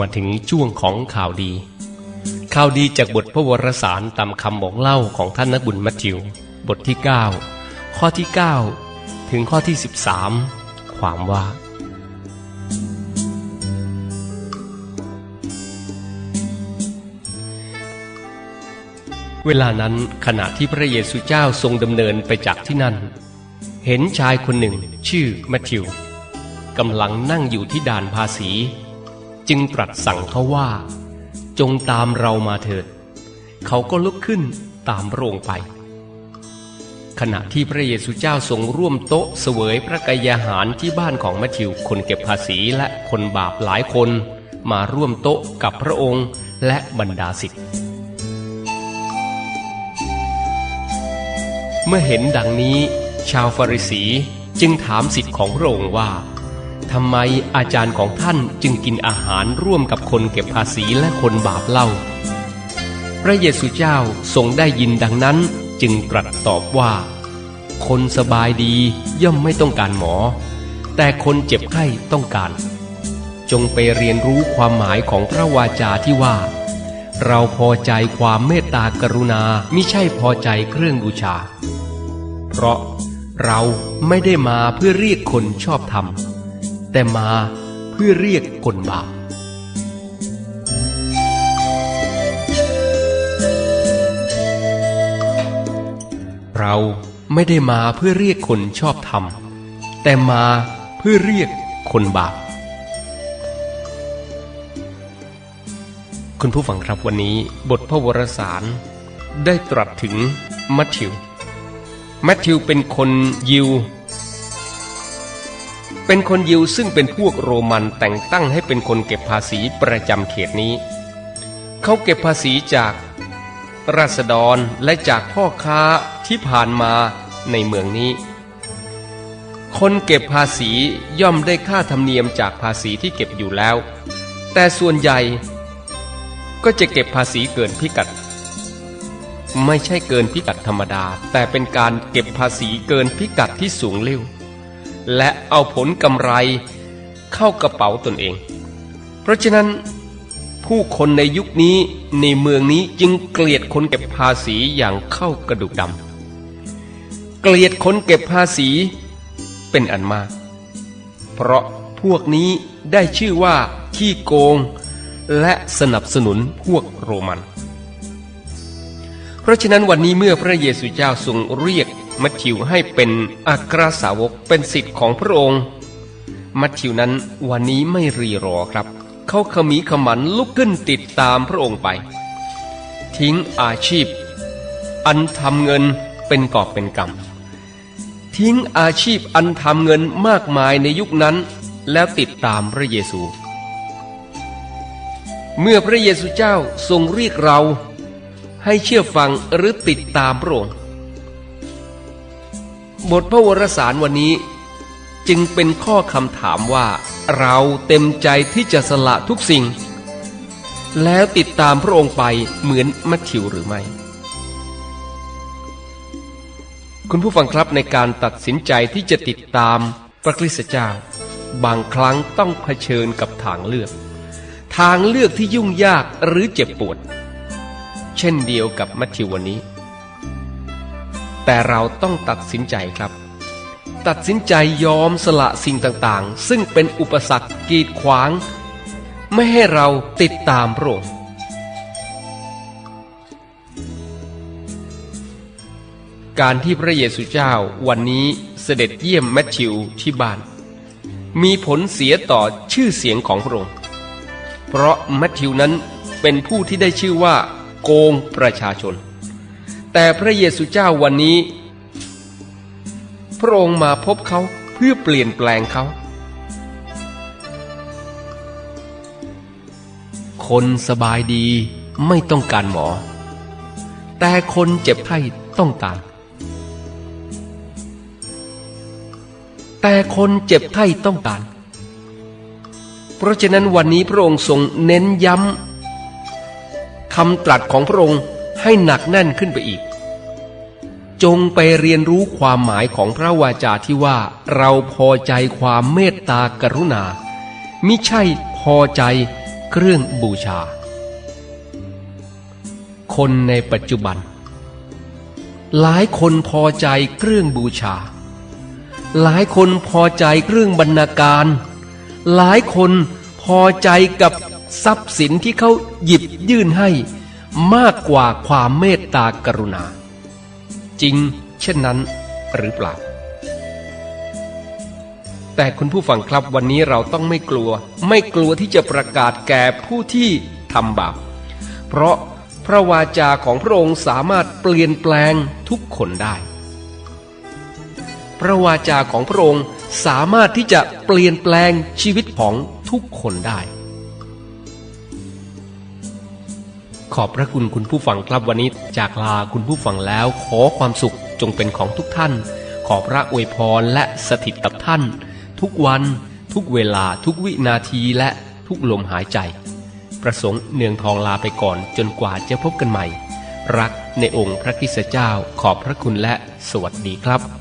มาถึงช่วงของข่าวดี ข่าวดีจากบทพระวรสารตามคำบอกเล่าของท่านนักบุญมัทธิว บทที่ 9 ข้อที่ 9 ถึงข้อที่ 13 ความว่า เวลานั้นขณะที่พระเยซูเจ้าทรงดำเนินไปจากที่นั่น เห็นชายคนหนึ่งชื่อแมทธิวกำลังนั่งอยู่ที่ด่านภาษี จึงตรัสสั่งเขาว่า จงตามเรามาเถิด เขาก็ลุกขึ้นตามพระองค์ไป ขณะที่พระเยซูเจ้าทรงร่วมโต๊ะเสวยพระกายาหารที่บ้านของแมทธิวคนเก็บภาษีและคนบาปหลายคนมาร่วมโต๊ะกับพระองค์และบรรดาศิษย์เมื่อเห็นดังนี้ ชาวฟาริสีจึงถามสิทธิ์ของพระองค์ว่า ทำไมอาจารย์ของท่านจึงกินอาหารร่วมกับคนเก็บภาษีและคนบาปเล่า พระเยซูเจ้าทรงได้ยินดังนั้นจึงตรัสตอบว่า คนสบายดีย่อมไม่ต้องการหมอ แต่คนเจ็บไข้ต้องการ จงไปเรียนรู้ความหมายของพระวาจาที่ว่า เราพอใจความเมตตากรุณาไมิใช่พอใจเครื่องบูชา เพราะเราไม่ได้มาเพื่อเรียกคนชอบธรรม แต่มาเพื่อเรียกคนบาปเราไม่ได้มาเพื่อเรียกคนชอบธรรม แต่มาเพื่อเรียกคนบาปคุณผู้ฟังครับวันนี้บทพระวรสาร ได้ตรัสถึงมัทธิวแมทธิวเป็นคนยิว เป็นคนยิวซึ่งเป็นพวกโรมันแต่งตั้งให้เป็นคนเก็บภาษีประจำเขตนี้ เขาเก็บภาษีจากราษฎรและจากพ่อค้าที่ผ่านมาในเมืองนี้ คนเก็บภาษีย่อมได้ค่าธรรมเนียมจากภาษีที่เก็บอยู่แล้ว แต่ส่วนใหญ่ ก็จะเก็บภาษีเกินพิกัด ไม่ใช่เกินพิกัดธรรมดา แต่เป็นการเก็บภาษีเกินพิกัดที่สูงเร็ว และเอาผลกำไรเข้ากระเป๋าตนเอง เพราะฉะนั้นผู้คนในยุคนี้ในเมืองนี้จึงเกลียดคนเก็บภาษีอย่างเข้ากระดูกดำ เกลียดคนเก็บภาษีเป็นอันมาก เพราะพวกนี้ได้ชื่อว่าขี้โกง และสนับสนุนพวกโรมัน เพราะฉะนั้นวันนี้เมื่อพระเยซูเจ้าทรงเรียก มัทธิวให้เป็นอัครสาวกเป็นสิทธิ์ของพระองค์ มัทธิวนั้นวันนี้ไม่รีรอครับ เขาขมีขมันลุกขึ้นติดตามพระองค์ไป ทิ้งอาชีพ อันทำเงินเป็นกอบเป็นกำทิ้งอาชีพอันทำเงินมากมายในยุคนั้น แล้วติดตามพระเยซู เมื่อพระเยซูเจ้าทรงเรียกเราให้เชื่อฟังหรือติดตามพระองค์ บทพระวรสารวันนี้ จึงเป็นข้อคำถามว่า เราเต็มใจที่จะสละทุกสิ่ง แล้วติดตามพระองค์ไปเหมือนมัทธิวหรือไม่ คุณผู้ฟังครับในการตัดสินใจที่จะติดตามพระคริสตเจ้า บางครั้งต้องเผชิญกับทางเลือก ทางเลือกที่ยุ่งยากหรือเจ็บปวด เช่นเดียวกับมัทธิววันนี้ แต่เราต้องตัดสินใจครับ ตัดสินใจยอมสละสิ่งต่างๆ ซึ่งเป็นอุปสรรคกีดขวาง ไม่ให้เราติดตามพระองค์การที่พระเยซูเจ้าวันนี้เสด็จเยี่ยมแมทธิวที่บ้าน มีผลเสียต่อชื่อเสียงของพระองค์ เพราะแมทธิวนั้นเป็นผู้ที่ได้ชื่อว่า โกงประชาชน แต่พระเยซูเจ้าวันนี้ พระองค์มาพบเขาเพื่อเปลี่ยนแปลงเขา คนสบายดีไม่ต้องการหมอ แต่คนเจ็บไข้ต้องการ แต่คนเจ็บไข้ต้องการ เพราะฉะนั้นวันนี้พระองค์ทรงเน้นย้ำคำตรัสของพระองค์ ให้หนักแน่นขึ้นไปอีก จงไปเรียนรู้ความหมายของพระวาจาที่ว่าเราพอใจความเมตตากรุณา มิใช่พอใจเครื่องบูชา คนในปัจจุบัน หลายคนพอใจเครื่องบูชา หลายคนพอใจเครื่องบรรณาการ หลายคนพอใจกับทรัพย์สินที่เขาหยิบยื่นให้ มากกว่าความเมตตากรุณา จริงเช่นนั้นหรือเปล่า แต่คุณผู้ฟังครับวันนี้เราต้องไม่กลัว ไม่กลัวที่จะประกาศแก่ผู้ที่ทำบาปเพราะพระวาจาของพระองค์สามารถเปลี่ยนแปลงทุกคนได้ พระวาจาของพระองค์สามารถที่จะเปลี่ยนแปลงชีวิตของทุกคนได้ ขอบพระคุณคุณผู้ฟังครับวันนี้จากลาคุณผู้ฟังแล้ว ขอความสุขจงเป็นของทุกท่าน ขอพระอวยพรและสถิตกับท่าน ทุกวัน ทุกเวลาทุกวินาทีและทุกลมหายใจ ประสงค์เนืองทองลาไปก่อนจนกว่าจะพบกันใหม่ รักในองค์พระคริสตเจ้าขอบพระคุณและสวัสดีครับ